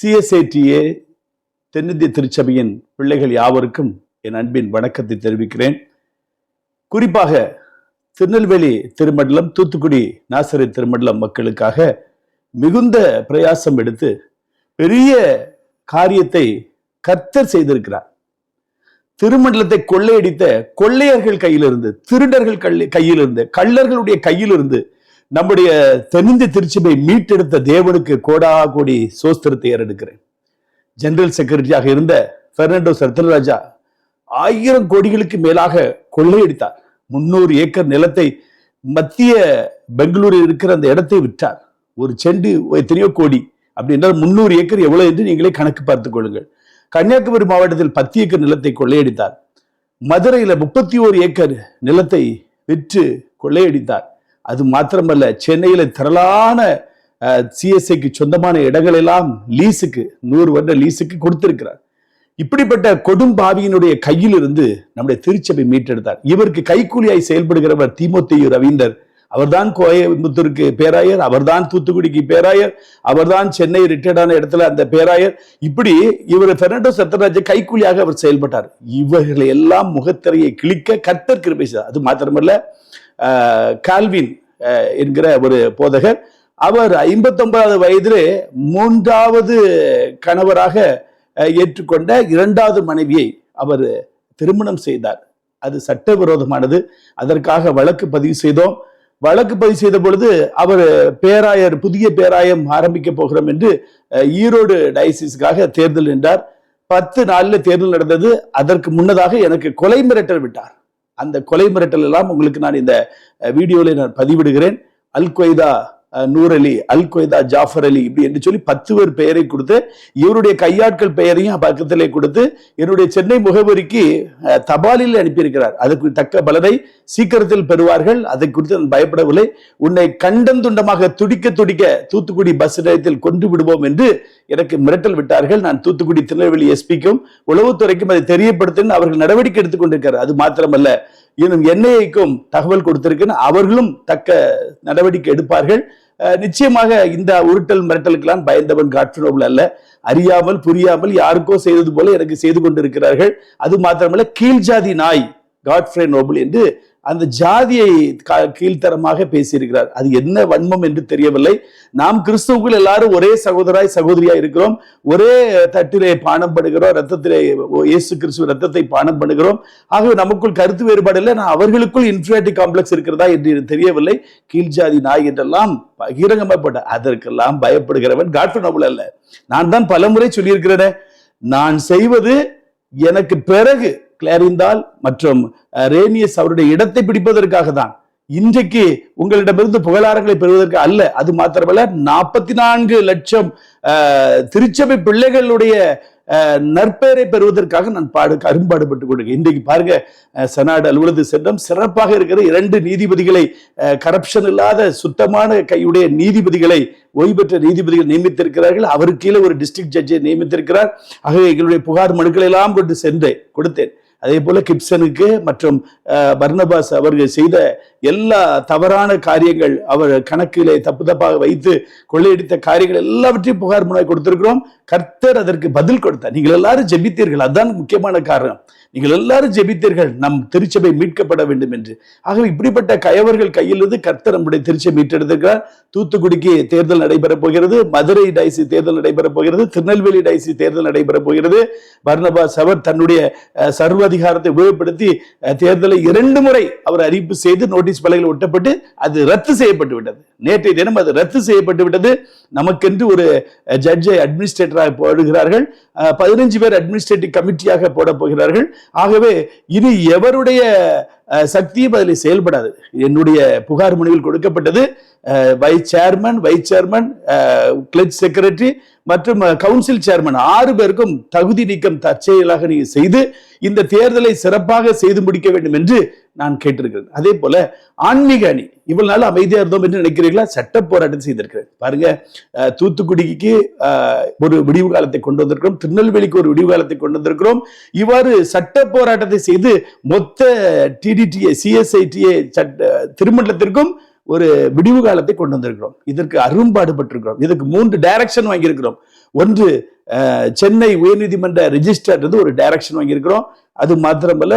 சிஎஸ்ஐடிஏ தென்னிந்திய திருச்சபையின் பிள்ளைகள் யாவருக்கும் என் அன்பின் வணக்கத்தை தெரிவிக்கிறேன். குறிப்பாக திருநெல்வேலி திருமண்டலம் தூத்துக்குடி நாசரி திருமண்டலம் மக்களுக்காக மிகுந்த பிரயாசம் எடுத்து பெரிய காரியத்தை கர்த்தர் செய்திருக்கிறார். திருமண்டலத்தை கொள்ளையடித்த கொள்ளையர்கள் கையிலிருந்து திருடர்கள் கையிலிருந்து கள்ளர்களுடைய கையிலிருந்து நம்முடைய தென்னிந்திய திருச்சபை மீட்டெடுத்த தேவனுக்கு கோடா கோடி சோஸ்திரத்தை ஏறெடுக்கிறேன். ஜெனரல் செக்ரட்டரியாக இருந்த பெர்னாண்டோ சத்யராஜா ஆயிரம் கோடிகளுக்கு மேலாக கொள்ளையடித்தார். முன்னூறு ஏக்கர் நிலத்தை மத்திய பெங்களூரில் இருக்கிற அந்த இடத்தை விற்றார் ஒரு செண்டு எத்தனையோ கோடி அப்படின்றால் முன்னூறு ஏக்கர் எவ்வளவு என்று நீங்களே கணக்கு பார்த்துக் கொள்ளுங்கள். கன்னியாகுமரி மாவட்டத்தில் பத்து ஏக்கர் நிலத்தை கொள்ளையடித்தார். மதுரையில் முப்பத்தி ஓரு ஏக்கர் நிலத்தை விற்று கொள்ளையடித்தார். அது மாத்திரமல்ல சென்னையில் திரளான சிஎஸ்ஐக்கு சொந்தமான இடங்கள் எல்லாம் லீஸுக்கு நூறு வருட லீஸுக்கு கொடுத்திருக்கிறார். இப்படிப்பட்ட கொடும் பாவியினுடைய கையில் இருந்து நம்முடைய திருச்சபை மீட்டெடுத்தார். இவருக்கு கைக்கூலியாய் செயல்படுகிறவர் திமுத்தையு ரவீந்தர். அவர்தான் கோயம்புத்தூருக்கு பேராயர் அவர்தான் தூத்துக்குடிக்கு பேராயர் அவர்தான் சென்னை ரிட்டையர்டான இடத்துல அந்த பேராயர். இப்படி இவர் பெர்னாண்டோ சத்யராஜ கைக்கூலியாக அவர் செயல்பட்டார். இவர்களை எல்லாம் முகத்திரையை கிழிக்க கர்த்தர் கிருபை செய்தார். அது மாத்திரமல்ல கால்வின் என்கிற ஒரு போதகர். அவர் ஐம்பத்தொன்பதாவது வயதிலே மூன்றாவது கணவராக ஏற்றுக்கொண்ட இரண்டாவது மனைவியை அவர் திருமணம் செய்தார். அது சட்டவிரோதமானது. அதற்காக வழக்கு பதிவு செய்தோம். வழக்கு பதிவு செய்த பொழுது அவர் பேராயர் புதிய பேராயம் ஆரம்பிக்க போகிறோம் என்று ஈரோடு டயசிஸ்க்காக தேர்தல் நின்றார். பத்து நாளில் தேர்தல் நடந்தது. அதற்கு முன்னதாக எனக்கு கொலை மிரட்டல் விட்டார். அந்த கொலை மிரட்டல் எல்லாம் உங்களுக்கு நான் இந்த வீடியோவில் நான் பதிவிடுகிறேன். Al Qaeda Noor Ali Al Qaeda Jafar Ali இப்படி என்று சொல்லி பத்து பேர் பெயரை கொடுத்து இவருடைய கையாட்கள் பெயரையும் பக்கத்திலே கொடுத்து என்னுடைய சென்னை முகவரிக்கு தபாலில் அனுப்பியிருக்கிறார். அதுக்கு தக்க பலனை சீக்கிரத்தில் பெறுவார்கள். அதை குறித்து நான் பயப்படவில்லை. உன்னை கண்டம் துண்டமாக துடிக்க துடிக்க தூத்துக்குடி பஸ் நிலையத்தில் கொண்டு விடுவோம் என்று எனக்கு மிரட்டல் விட்டார்கள். நான் தூத்துக்குடி திருநெல்வேலி எஸ்பிக்கும் உளவுத்துறைக்கும் அதை தெரியப்படுத்தின்னு அவர்கள் நடவடிக்கை எடுத்துக்கொண்டிருக்கிறார் அது மாத்திரமல்ல இன்னும் என்ஐக்கும் தகவல் கொடுத்திருக்கேன் அவர்களும் தக்க நடவடிக்கை எடுப்பார்கள். நிச்சயமாக இந்த உருட்டல் மிரட்டலுக்கெல்லாம் பயந்தவன் காட்சினோபிள் அல்ல. அறியாமல் புரியாமல் யாருக்கோ செய்தது போல எனக்கு செய்து கொண்டிருக்கிறார்கள். அது மாத்திரமல்ல கீழ்ஜாதி நாய். காட்ஃப்ரே நோபல் என்று அந்த ஜாதியை கா- கீழ்த்தரமாக பேசியிருக்கிறார். அது என்ன வன்மம் என்று தெரியவில்லை. நாம் கிறிஸ்துவுக்குள் எல்லாரும் ஒரே சகோதராய் சகோதரியா இருக்கிறோம். ஒரே தட்டிலே பானம் பண்ணுகிறோம். ரத்தத்திலே இயேசு கிறிஸ்துவ ரத்தத்தை பானம் பண்ணுகிறோம். ஆகவே நமக்குள் கருத்து வேறுபாடு இல்லை நான் அவர்களுக்குள் இன்ஃபியாரிட்டி காம்ப்ளெக்ஸ் இருக்கிறதா என்று தெரியவில்லை. தெரியவில்லை கீழ்ஜாதி நாய் என்றெல்லாம் பகிரங்கமாகப்பட்ட அதற்கெல்லாம் பயப்படுகிறவன் காட்ஃப்ரே நோபல் அல்ல. நான் தான் பலமுறை சொல்லியிருக்கிறேனே. நான் செய்வது எனக்கு பிறகு கிளாரிந்தால் மற்றும் ரேனியஸ் அவருடைய இடத்தை பிடிப்பதற்காக தான். இன்றைக்கு உங்களிடமிருந்து புகழாரங்களை பெறுவதற்கு அல்ல அது மாத்திரமல்ல நாற்பத்தி நான்கு லட்சம் திருச்சபை பிள்ளைகளுடைய நற்பெயரை பெறுவதற்காக நான் பாடு அரும்பாடுபட்டு கொண்டிருக்கேன். இன்றைக்கு பாருங்க செனாடு செனாட் அலுவலகத்து சென்றம் சிறப்பாக இருக்கிற இரண்டு நீதிபதிகளை கரப்ஷன் இல்லாத சுத்தமான கையுடைய நீதிபதிகளை ஓய்வு பெற்ற நீதிபதிகள் நியமித்திருக்கிறார்கள். அவருக்கு கீழே ஒரு டிஸ்ட்ரிக்ட் ஜட்ஜை நியமித்திருக்கிறார். ஆகவே எங்களுடைய புகார் மனுக்களை எல்லாம் கொண்டு சென்றேன் கொடுத்தேன். அதே போல கிப்சனுக்கு மற்றும் பர்னபாஸ் அவர்கள் செய்த எல்லா தவறான காரியங்கள் அவர் கணக்கிலே தப்பு தப்பாக வைத்து கொள்ளையடித்த காரியங்கள் எல்லாவற்றையும் புகார் மனுவை கொடுத்திருக்கிறோம். கர்த்தர் அதற்கு பதில் கொடுத்தார். நீங்கள் எல்லாரும் ஜெபித்தீர்கள். அதுதான் முக்கியமான காரணம். நீங்கள் எல்லாரும் ஜெபித்தீர்கள் நம் திருச்சபை மீட்கப்பட வேண்டும் என்று. ஆகவே இப்படிப்பட்ட கயவர்கள் கையிலிருந்து கர்த்தர் நம்முடைய திருச்சபை மீட்டெடுத்திருக்கிறார். தூத்துக்குடிக்கு தேர்தல் நடைபெறப் போகிறது மதுரை டைசி தேர்தல் நடைபெறப் போகிறது திருநெல்வேலி டைசி தேர்தல் நடைபெறப் போகிறது. பர்னபாஸ் சவர் தன்னுடைய சர்வ அதிகாரத்தை உபயோகப்படுத்தி தேர்தலை இரண்டு முறை அவர் அறிவிப்பு செய்து நோட்டீஸ் பலகையில் ஒட்டப்பட்டு அது ரத்து செய்யப்பட்டு விட்டது. நேற்றைய தினம் அது ரத்து செய்யப்பட்டு விட்டது. நமக்கென்று ஒரு ஜட்ஜை அட்மினிஸ்ட்ரேட்டராக போடுகிறார்கள். பதினஞ்சு பேர் அட்மினிஸ்ட்ரேட்டிவ் கமிட்டியாக போட போகிறார்கள். ஆகவே இனி எவருடைய சக்தியும் அதில் செயல்படாது. என்னுடைய புகார் மனுவில் கொடுக்கப்பட்டது vice chairman vice chairman clerk secretary மற்றும் கவுன்சில் சேர்மன் ஆறு பேருக்கும் தகுதி நீக்கம் தற்செயலாக நீங்கள் செய்து இந்த தேர்தலை சிறப்பாக செய்து முடிக்க வேண்டும் என்று நான் கேட்டிருக்கிறேன் அதே போல ஆன்மீக அணி இவ்வளவு நாள் அமைதியா இருந்தோம் என்று நினைக்கிறீர்களா? சட்ட போராட்டம் செய்திருக்கிறேன். பாருங்க தூத்துக்குடிக்கு ஒரு விடிவு காலத்தை கொண்டு வந்திருக்கிறோம். திருநெல்வேலிக்கு ஒரு விடிவு காலத்தை கொண்டு வந்திருக்கிறோம். இவ்வாறு சட்ட போராட்டத்தை செய்து மொத்த டிடிடிஏ சிஎஸ்ஐடிஏ சட்ட திருமண்டலத்திற்கும் ஒரு விடிவு காலத்தை கொண்டு வந்திருக்கிறோம். இதற்கு அரும்பாடுபட்டிருக்கிறோம். இதுக்கு மூன்று டைரக்ஷன் வாங்கியிருக்கிறோம். ஒன்று சென்னை உயர்நீதிமன்ற ரிஜிஸ்டர் ஒரு டைரக்ஷன் வாங்கியிருக்கிறோம். அது மாத்திரமல்ல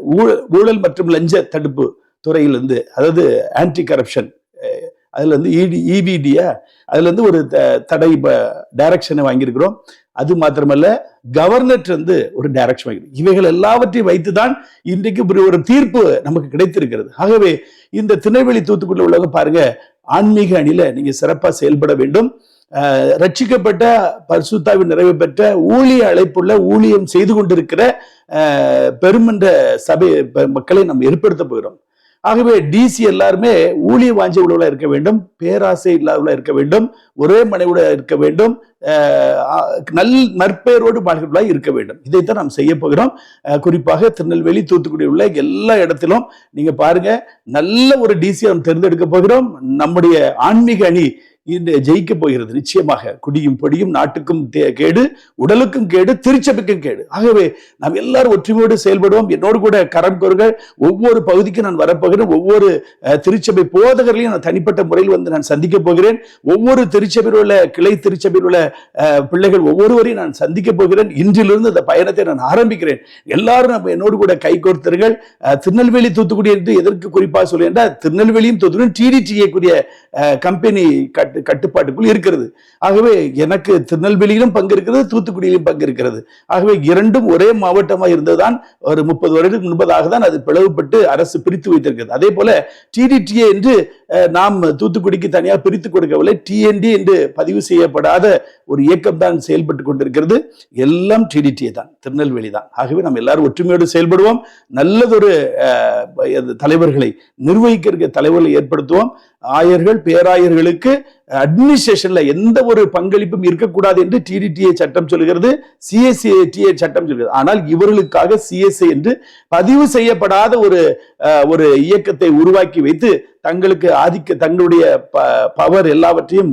ஊழல் ஊழல் மற்றும் லஞ்ச தடுப்பு துறையிலிருந்து அதாவது ஆன்டி கரப்ஷன் அதுல இருந்து இடி இபிடியா அதுல இருந்து ஒரு த- தடை டைரக்ஷனை வாங்கியிருக்கிறோம். அது மாத்திரமல்ல கவர்னர் வந்து ஒரு டைரக்ஷன் வாங்கி இவைகள் எல்லாவற்றையும் வைத்து தான் இன்றைக்கு இப்படி ஒரு தீர்ப்பு நமக்கு கிடைத்திருக்கிறது. ஆகவே இந்த திருநெல்வேலி தூத்துக்குடியில் உள்ளவங்க பாருங்க ஆன்மீக அணியில நீங்க சிறப்பாக செயல்பட வேண்டும். ரட்சிக்கப்பட்ட பரிசுத்தாவின் நிறைவு பெற்ற ஊழிய அழைப்புள்ள ஊழியம் செய்து கொண்டிருக்கிற பெருமன்ற சபை மக்களை நாம் ஏற்படுத்த போகிறோம். ஆகவே டிசி எல்லாருமே ஊழிய வாஞ்ச உள்ளவர்களா இருக்க வேண்டும் பேராசை இல்லாதவர்களாக இருக்க வேண்டும் ஒரே மனைவிட இருக்க வேண்டும் நல் நற்பெயரோடு வாழ்கிறவர்களா இருக்க வேண்டும். இதைத்தான் நாம் செய்ய போகிறோம். குறிப்பாக திருநெல்வேலி தூத்துக்குடி உள்ள எல்லா இடத்திலும் நீங்கள் பாருங்க நல்ல ஒரு டிசி நாம் தேர்ந்தெடுக்க போகிறோம். நம்முடைய ஆன்மீக அணி இன்று ஜெயிக்க போகிறது. நிச்சயமாக குடியும் பொடியும் நாட்டுக்கும் தே- கேடு உடலுக்கும் கேடு திருச்சபைக்கும் கேடு. ஆகவே நாம் எல்லாரும் ஒற்றுமையோடு செயல்படுவோம். என்னோடு கூட கரம் கோருங்கள். ஒவ்வொரு பகுதிக்கும் நான் வரப்போகிறேன். ஒவ்வொரு திருச்சபை போதகர்களையும் நான் தனிப்பட்ட முறையில் வந்து நான் சந்திக்க போகிறேன். ஒவ்வொரு திருச்சபையில் உள்ள கிளை திருச்சபையில் உள்ள பிள்ளைகள் ஒவ்வொருவரையும் நான் சந்திக்க போகிறேன். இன்றிலிருந்து அந்த பயணத்தை நான் ஆரம்பிக்கிறேன். எல்லாரும் நம்ம என்னோடு கூட கை கோர்த்தர்கள். திருநெல்வேலி தூத்துக்குடி என்று எதற்கு குறிப்பாக சொல்லி என்றால் திருநெல்வேலியும் தூத்துக்குடியும் டிடிடி கூடிய கம்பெனி கட்டு கட்டுப்பாட்டுக்குள் இருக்கிறது. ஆகவே எனக்கு திருநெல்வேலியிலும் பங்கு இருக்கிறது தூத்துக்குடியிலும் பங்கு இருக்கிறது. ஆகவே இரண்டும் ஒரே மாவட்டமாக இருந்ததுதான். ஒரு முப்பது வருடத்துக்கு முன்பதாக தான் அது பிளவுபட்டு அரசு பிரித்து வைத்திருக்கிறது. அதே போல டிடிடிஏ என்று நாம் தூத்துக்குடிக்கு தனியாக பிரித்து கொடுக்கவில்லை. டிஎன்டி என்று பதிவு செய்யப்படாத ஒரு இயக்கம் தான் செயல்பட்டு கொண்டிருக்கிறது. எல்லாம் டிடிடிஏ தான் திருநெல்வேலி தான். ஆகவே நாம் எல்லாரும் ஒற்றுமையோடு செயல்படுவோம். நல்லதொரு அஹ், தலைவர்களை நிர்வகிக்கிற தலைவர்களை ஏற்படுத்துவோம். ஆயர்கள் பேராயர்களுக்கு அட்மினிஸ்ட்ரேஷன்ல எந்த ஒரு பங்களிப்பும் இருக்கக்கூடாது என்று டிடிடிஏ சட்டம் சொல்கிறது சிஎஸ்சிஏடிஏ சட்டம் சொல்கிறது. ஆனால் இவர்களுக்காக சிஎஸ்ஐ என்று பதிவு செய்யப்படாத ஒரு ஒரு இயக்கத்தை உருவாக்கி வைத்து தங்களுக்கு ஆதிக்க தங்களுடைய பவர் எல்லாவற்றையும்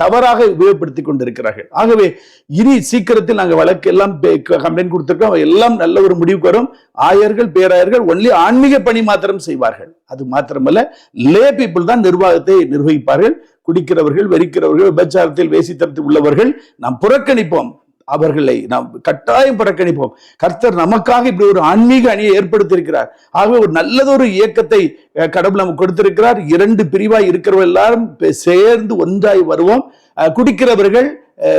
தவறாக உபயோகப்படுத்தி கொண்டிருக்கிறார்கள். ஆகவே இனி சீக்கிரத்தில் நாங்கள் வழக்கு எல்லாம் கம்ப்ளைண்ட் கொடுத்திருக்கோம். எல்லாம் நல்ல ஒரு முடிவுக்கு வரும். ஆயர்கள் பேராயர்கள் ஒன்லி ஆன்மீக பணி மாத்திரம் செய்வார்கள். அது மாத்திரமல்ல லே பீப்புள் தான் நிர்வாகத்தை நிர்வகிப்பார்கள் குடிக்கிறவர்கள் வெறிக்கிறவர்கள் விபச்சாரத்தில் வேசித்தரத்தில் உள்ளவர்கள் நாம் புறக்கணிப்போம். அவர்களை நாம் கட்டாயம் புறக்கணிப்போம். கர்த்தர் நமக்காக இப்படி ஒரு ஆன்மீக அணியை ஏற்படுத்தியிருக்கிறார். ஆகவே ஒரு நல்லதொரு இயக்கத்தை கடவுள் நமக்கு கொடுத்திருக்கிறார். இரண்டு பிரிவாய் இருக்கிறவர்கள் எல்லாரும் சேர்ந்து ஒன்றாய் வருவோம். குடிக்கிறவர்கள்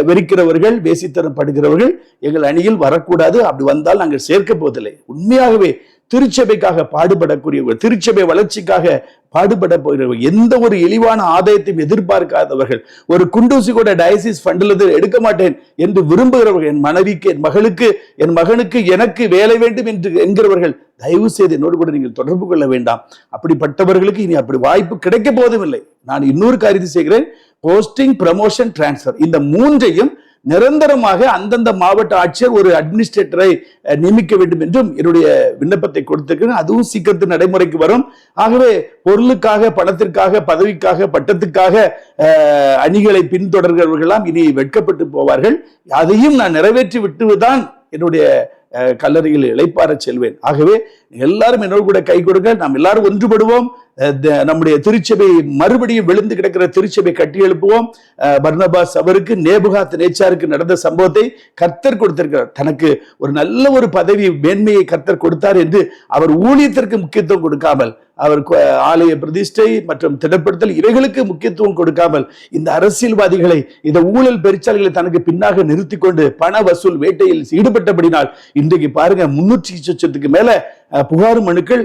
வெறிக்கிறவர்கள் வேசித்தனம் படுகிறவர்கள் எங்கள் அணியில் வரக்கூடாது. அப்படி வந்தால் நாங்கள் சேர்க்க போவதில்லை. உண்மையாகவே திருச்சபைக்காக பாடுபடக்கூடியவர்கள் திருச்சபை வளர்ச்சிக்காக பாடுபட போகிறவர்கள் எந்த ஒரு இழிவான ஆதாயத்தையும் எதிர்பார்க்காதவர்கள் ஒரு குண்டூசி கூட டயசிஸ் ஃபண்டில் எடுக்க மாட்டேன் என்று விரும்புகிறவர்கள் என் மனைவிக்கு என் மகளுக்கு என் மகனுக்கு எனக்கு வேலை வேண்டும் என்று என்கிறவர்கள் தயவு செய்து என்னோடு கூட நீங்கள் தொடர்பு கொள்ள வேண்டாம். அப்படிப்பட்டவர்களுக்கு இனி அப்படி வாய்ப்பு கிடைக்க போதும் இல்லை நான் இன்னொரு காரியத்தை செய்கிறேன். போஸ்டிங் ப்ரமோஷன் டிரான்ஸ்ஃபர் இந்த மூன்றையும் நிரந்தரமாக அந்தந்த மாவட்ட ஆட்சியர் ஒரு அட்மினிஸ்ட்ரேட்டரை நியமிக்க வேண்டும் என்றும் என்னுடைய விண்ணப்பத்தை கொடுத்திருக்கிறேன். அதுவும் சீக்கிரத்தில் நடைமுறைக்கு வரும். ஆகவே பொருளுக்காக பணத்திற்காக பதவிக்காக பட்டத்துக்காக அணிகளை பின்தொடர்கிறவர்களாம் இனி வெட்கப்பட்டு போவார்கள். அதையும் நான் நிறைவேற்றி விட்டுதான் என்னுடைய கல்லறையில் இளைப்பாறச் செல்வேன். ஆகவே எல்லாரும் என்னோடு கூட கை கொடுங்க. நாம் எல்லாரும் ஒன்றுபடுவோம். த- நம்முடைய திருச்சபை மறுபடியும் விழுந்து கிடக்கிற திருச்சபை கட்டி எழுப்புவோம். பர்னபாஸ் அவருக்கு நேபுகாத் நேச்சாருக்கு நடந்த சம்பவத்தை கர்த்தர் கொடுத்திருக்கிறார். தனக்கு ஒரு நல்ல ஒரு பதவி மேன்மையை கர்த்தர் கொடுத்தார் என்று அவர் ஊழியத்திற்கு முக்கியத்துவம் கொடுக்காமல் அவர் ஆலய பிரதிஷ்டை மற்றும் திடப்படுத்தல் இவைகளுக்கு முக்கியத்துவம் கொடுக்காமல் இந்த அரசியல்வாதிகளை இந்த ஊழல் பெருச்சாளிகளை தனக்கு பின்னாக நிறுத்தி கொண்டு பண வசூல் வேட்டையில் ஈடுபட்டபடினால் இன்றைக்கு பாருங்க முன்னூற்றி சொச்சத்துக்கு மேல புகார் மனுக்கள்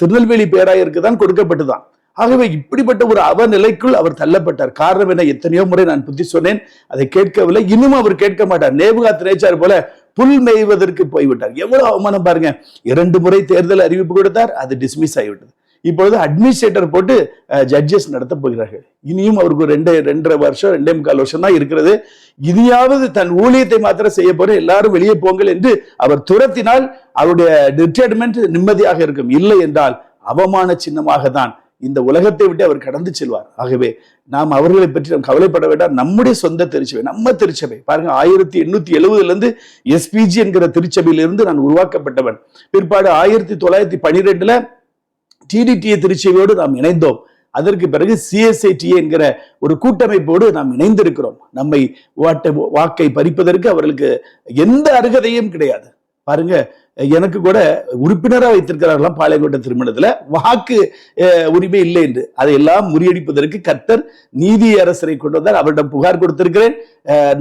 திருநெல்வேலி பேராயருக்கு தான் கொடுக்கப்பட்டுதான். ஆகவே இப்படிப்பட்ட ஒரு அவநிலைக்குள் அவர் தள்ளப்பட்டார். காரணம் என்ன? எத்தனையோ முறை நான் புத்தி சொன்னேன் அதை கேட்கவில்லை. இன்னும் அவர் கேட்க மாட்டார். நேபுகா திரைச்சார் போல புல் மேய்வதற்கு போய்விட்டார். எவ்வளவு அவமானம் பாருங்க. இரண்டு முறை தேர்தல் அறிவிப்பு கொடுத்தார் அது டிஸ்மிஸ் ஆகிவிட்டது. இப்பொழுது அட்மினிஸ்ட்ரேட்டர் போட்டு ஜட்ஜஸ் நடத்த போகிறார்கள். இனியும் அவருக்கு ரெண்டு ரெண்டரை வருஷம் ரெண்டே முக்கால் வருஷம் தான் இருக்கிறது. இனியாவது தன் ஊழியத்தை மாத்திரம் செய்ய போற எல்லாரும் வெளியே போங்கள் என்று அவர் துரத்தினால் அவருடைய ரிட்டையர்மெண்ட் நிம்மதியாக இருக்கும். இல்லை என்றால் அவமான சின்னமாக தான் இந்த உலகத்தை விட்டு அவர் கடந்து செல்வார். ஆகவே நாம் அவர்களை பற்றி நாம் கவலைப்பட வேண்டாம். நம்முடைய சொந்த திருச்சபை நம்ம திருச்சபை. பாருங்க ஆயிரத்தி எண்ணூத்தி எழுபதுல இருந்து எஸ்பிஜி என்கிற திருச்சபையிலிருந்து நான் உருவாக்கப்பட்டவன். பிற்பாடு ஆயிரத்தி தொள்ளாயிரத்தி பனிரெண்டுல டிடிடிஏ திருச்சியோடு நாம் இணைந்தோம். அதற்கு பிறகு சிஎஸ்ஐடி என்கிற ஒரு கூட்டமைப்போடு நாம் இணைந்திருக்கிறோம். நம்மை வாட்டை வாக்கை பறிப்பதற்கு அவர்களுக்கு எந்த அருகதையும் கிடையாது. பாருங்க எனக்கு கூட உறுப்பினராக வைத்திருக்கிறார்களாம் பாளையங்கோட்டை திருமணத்தில். வாக்கு உரிமை இல்லை என்று. அதையெல்லாம் முறியடிப்பதற்கு கர்த்தர் நீதி அரசரை கொண்டு வந்தார். அவரிடம் புகார் கொடுத்திருக்கிறேன்.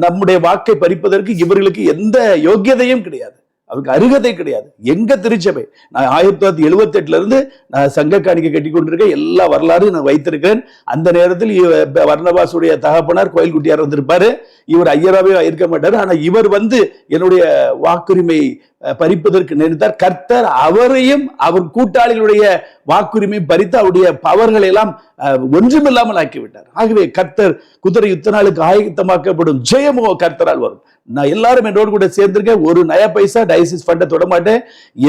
நம்முடைய வாக்கை பறிப்பதற்கு இவர்களுக்கு எந்த யோக்கியதையும் கிடையாது. அவருக்கு அருகதை கிடையாது. எங்க திருச்சபை? நான் ஆயிரத்தி தொள்ளாயிரத்தி எழுபத்தெட்டுல இருந்து நான் சங்க காணிக்கை கட்டி கொண்டிருக்கேன். எல்லா வரலாறு நான் வைத்திருக்கிறேன். அந்த நேரத்தில் இவ- வர்ணபாசுடைய தகப்பனார் கோயில் குட்டியார் வந்திருப்பாரு. இவர் ஐயராவே இருக்க மாட்டார். ஆனா இவர் வந்து என்னுடைய வாக்குரிமை பறிப்பதற்கு நினைத்தார். கர்த்தர் அவரையும் அவர் கூட்டாளிகளுடைய வாக்குரிமை பறித்து அவருடைய பவர்களை எல்லாம் அஹ், ஒன்றுமில்லாமல் ஆக்கிவிட்டார். ஆகவே கர்த்தர் குதிரை யுத்த நாளுக்கு ஆயத்தமாக்கப்படும் ஜெயமோ கர்த்தரால் வரும். நான் எல்லாரும் என்னோடு கூட சேர்ந்திருக்கேன். ஒரு நய பைசா டயசிஸ் ஃபண்டை தொட மாட்டேன்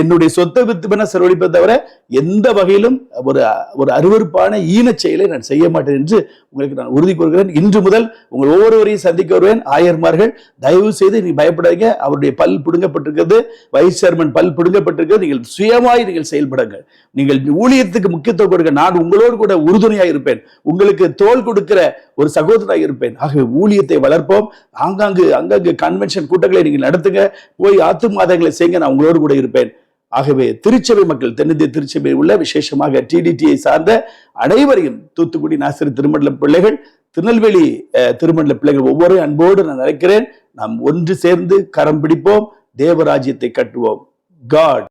என்னுடைய சொத்தை வித்து பண்ண செலவழிப்பதை தவிர எந்த வகையிலும் ஒரு ஒரு அருவருப்பான ஈன செயலை நான் செய்ய மாட்டேன் என்று உங்களுக்கு நான் உறுதி கூறுகிறேன். இன்று முதல் உங்கள் ஒவ்வொருவரையும் சந்திக்க வருவேன். ஆயர்மார்கள் தயவு செய்து நீ பயப்படாதீங்க. அவருடைய பல் பிடுங்கப்பட்டிருக்கிறது. வைஸ் சேர்மன் பல் பிடுங்கப்பட்டிருக்கிறது. நீங்கள் சுயமாய் நீங்கள் செயல்படுங்கள். நீங்கள் ஊழியத்துக்கு முக்கியத்துவம் கொடுக்க நான் உங்களோடு கூட உறுதுணையாக இருப்பேன். உங்களுக்கு தோல் கொடுக்கிற ஒரு சகோதராக இருப்பேன். ஆகவே ஊழியத்தை வளர்ப்போம். ஆங்காங்கு அங்கங்கு கன்வென்ஷன் கூட்டங்களை நீங்கள் நடத்துங்க. போய் ஆத்து மாதங்களை செய்யுங்க. நான் உங்களோடு கூட இருப்பேன். ஆகவே திருச்சபை மக்கள் தென்னிந்திய திருச்சபை உள்ள விசேஷமாக டிடிடியை சார்ந்த அனைவரையும் தூத்துக்குடி நாசிர் திருமண்டல பிள்ளைகள் திருநெல்வேலி திருமண்டல பிள்ளைகள் ஒவ்வொரு அன்போடு நான் நினைக்கிறேன் நாம் ஒன்று சேர்ந்து கரம் பிடிப்போம். தேவராஜ்யத்தை கட்டுவோம். காட்